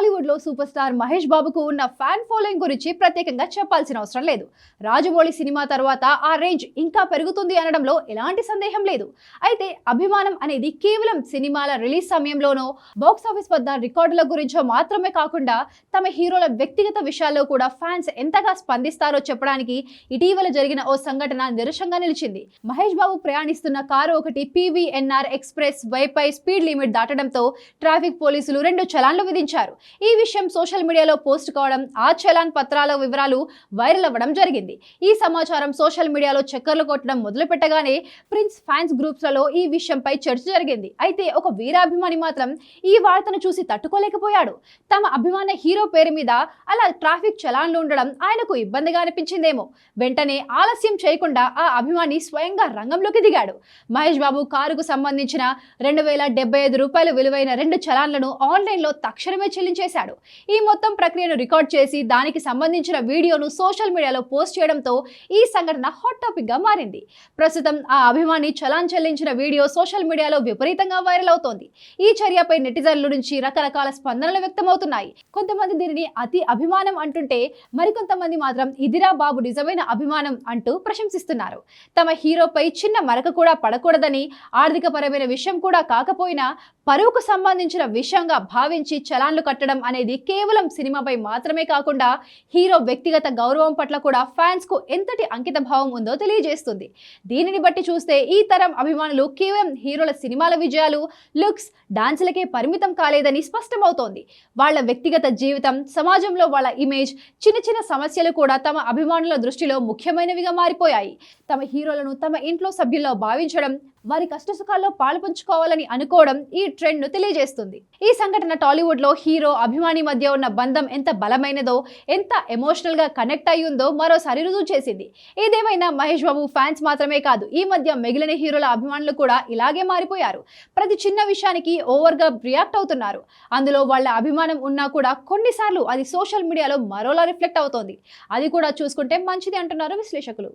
టాలీవుడ్లో super star Mahesh బాబుకు ఉన్న ఫ్యాన్ ఫాలోయింగ్ గురించి ప్రత్యేకంగా చెప్పాల్సిన అవసరం లేదు. రాజమౌళి సినిమా తర్వాత ఆ రేంజ్ ఇంకా పెరుగుతుంది అనడంలో ఎలాంటి సందేహం లేదు. అయితే అభిమానం అనేది కేవలం సినిమాల రిలీజ్ సమయంలోనో బాక్స్ ఆఫీస్ వద్ద రికార్డుల గురించో మాత్రమే కాకుండా తమ హీరోల వ్యక్తిగత విషయాల్లో కూడా ఫ్యాన్స్ ఎంతగా స్పందిస్తారో చెప్పడానికి ఇటీవల జరిగిన ఓ సంఘటన నిరసంగా నిలిచింది. మహేష్ బాబు ప్రయాణిస్తున్న కారు ఒకటి పీవీఎన్ఆర్ ఎక్స్ప్రెస్ వైపై స్పీడ్ లిమిట్ దాటడంతో ట్రాఫిక్ పోలీసులు రెండు చలాన్లు విధించారు. ఈ విషయం సోషల్ మీడియాలో పోస్ట్ కావడం ఆ చలాన్ పత్రాల వివరాలు వైరల్ అవ్వడం జరిగింది. ఈ సమాచారం సోషల్ మీడియాలో చక్కర్లు కొట్టడం మొదలుపెట్టగానే ప్రిన్స్ ఫ్యాన్స్ గ్రూప్స్లలో ఈ విషయంపై చర్చ జరిగింది. అయితే ఒక వీరాభిమాని మాత్రం ఈ వార్తను చూసి తట్టుకోలేకపోయాడు. తమ అభిమాన హీరో పేరు మీద అలా ట్రాఫిక్ చలాన్లు ఉండడం ఆయనకు ఇబ్బందిగా అనిపించిందేమో. వెంటనే ఆలస్యం చేయకుండా ఆ అభిమాని స్వయంగా రంగంలోకి దిగాడు. మహేష్ బాబు కారుకు సంబంధించిన రెండు వేల ఐదు రూపాయలు విలువైన రెండు చలాన్లను ఆన్లైన్లో తక్షణమే చేశాడు. ఈ మొత్తం ప్రక్రియను రికార్డ్ చేసి దానికి సంబంధించిన వీడియోను సోషల్ మీడియాలో పోస్ట్ చేయడంతో ఈ సంఘటన హాట్ టాపిక్గా మారింది. ప్రస్తుతం ఆ అభిమాని చలాన్ చెల్లించిన వీడియో సోషల్ మీడియాలో విపరీతంగా వైరల్ అవుతోంది. ఈ చర్యపై నెటిజన్ల నుంచి రకరకాల స్పందనలు వ్యక్తమవుతున్నాయి. కొంతమంది దీనిని అతి అభిమానం అంటుంటే మరికొంతమంది మాత్రం ఇదిరా బాబు నిజమైన అభిమానం అంటూ ప్రశంసిస్తున్నారు. తమ హీరోపై చిన్న మరక కూడా పడకూడదని ఆర్థిక పరమైన విషయం కూడా కాకపోయినా పరువుకు సంబంధించిన విషయంగా భావించి చలాన్లు పట్టడం అనేది కేవలం సినిమాపై మాత్రమే కాకుండా హీరో వ్యక్తిగత గౌరవం పట్ల కూడా ఫ్యాన్స్కు ఎంతటి అంకిత భావం ఉందో తెలియజేస్తుంది. దీనిని బట్టి చూస్తే ఈ తరం అభిమానులు కేవలం హీరోల సినిమాల విజయాలు లుక్స్ డాన్సులకే పరిమితం కాలేదని స్పష్టమవుతోంది. వాళ్ళ వ్యక్తిగత జీవితం సమాజంలో వాళ్ళ ఇమేజ్ చిన్న చిన్న సమస్యలు కూడా తమ అభిమానుల దృష్టిలో ముఖ్యమైనవిగా మారిపోయాయి. తమ హీరోలను తమ ఇంట్లో సభ్యుల్లో భావించడం వారి కష్టసుఖాల్లో పాల్పంచుకోవాలని అనుకోవడం ఈ ట్రెండ్ను తెలియజేస్తుంది. ఈ సంఘటన టాలీవుడ్లో హీరో అభిమాని మధ్య ఉన్న బంధం ఎంత బలమైనదో ఎంత ఎమోషనల్గా కనెక్ట్ అయ్యిందో మరోసారి రుజువు చేసింది. ఏదేమైనా మహేష్ బాబు ఫ్యాన్స్ మాత్రమే కాదు ఈ మధ్య మిగిలిన హీరోల అభిమానులు కూడా ఇలాగే మారిపోయారు. ప్రతి చిన్న విషయానికి ఓవర్గా రియాక్ట్ అవుతున్నారు. అందులో వాళ్ళ అభిమానం ఉన్నా కూడా కొన్నిసార్లు అది సోషల్ మీడియాలో మరోలా రిఫ్లెక్ట్ అవుతోంది. అది కూడా చూసుకుంటే మంచిది అంటున్నారు విశ్లేషకులు.